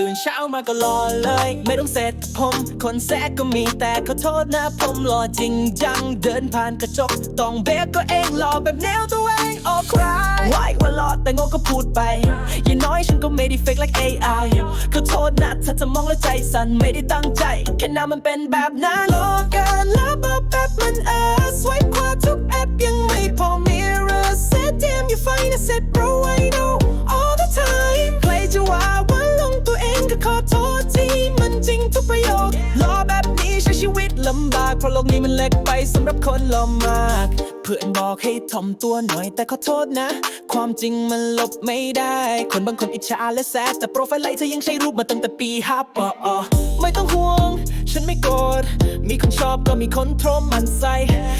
ตื่นเช้ามาก็รอเลย ไม่ต้องเสร็จผม คนแซกก็มีแต่ขอโทษนะผมรอจริงจัง เดินผ่านกระจก ต้องเบรกก็เองรอแบบแนวตัวเองออกใครไหวว่ารอแต่งงก็พูดไปอย่างน้อยฉันก็ไม่ได้ fake like AI ขอโทษนะถ้าจะมองแล้วใจสั่นไม่ได้ตั้งใจ แค่หน้ามันเป็นแบบนั้นรอการแล้วแบบแบบมันเออสวยกว่าทุก มันจริงทุกประโยครอแบบนี้ใช้ชีวิตลำบาก เพราะโลกนี้มันเล็กไปสำหรับคนรอมาก เพื่อนบอกให้ถ่อมตัวหน่อยแต่ขอโทษนะ ความจริงมันลบไม่ได้ คนบางคนอิจฉาและแซดแต่โปรไฟล์ไลท์เธอยังใช้รูปมาตั้งแต่ปีห้าปอไม่ต้องห่วง ฉันไม่โกรธมีคนชอบก็มีคนโทรมันใส่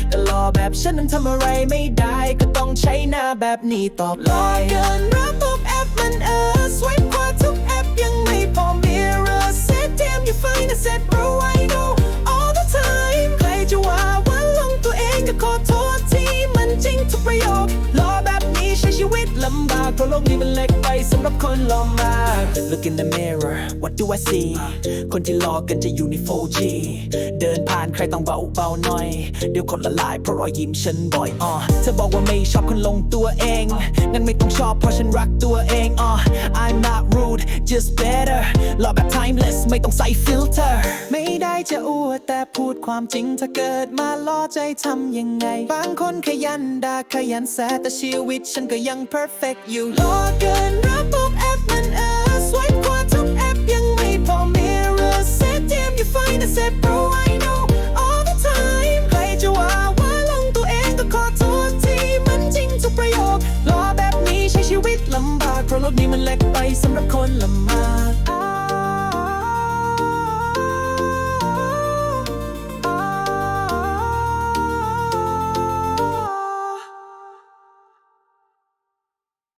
แต่รอแบบฉันนั้นทำอะไรไม่ได้ ก็ต้องใช้หน้าแบบนี้ตอบรอเกินระบบแอป find a set bro I know all the time ใครจะว่าว่าลงตัวเองก็ขอโทษที่มันจริงทุกประโยครอแบบนี้ใช้ชีวิตลำบากเพราะโลกนี้มันเล็กไปสำหรับคนรอมาก Look in the mirror what do I see คนที่รอกันจะอยู่ใน 4G เดินผ่านใครต้องเบาเบาๆหน่อย เดี๋ยวคนละลายเพราะรอยยิ้มฉันบ่อยอ่อเธอบอกว่าไม่ชอบคนลงตัวเองงั้นไม่ต้องชอบเพราะฉันรักตัวเองอ่อ I'm not rude just better ไม่ต้องใส่ filter ไม่ได้จะอวดแต่พูดความจริง ถ้าเกิดมาล่อใจทำยังไง บางคนขยันด่าขยันแซะแต่ชีวิตฉันก็ยัง perfect อยู่รอเกินระบบแอปมันเออสวยกว่าทุกแอปยังไม่พอ mirror set damn you find a set bro I know all the time ใครจะว่าว่าลงตัวเองก็ขอโทษที่มันจริงทุกประโยครอแบบนี้ใช้ชีวิตลำบากเพราะโลกนี้มันเล็กไปสำหรับคนละมาก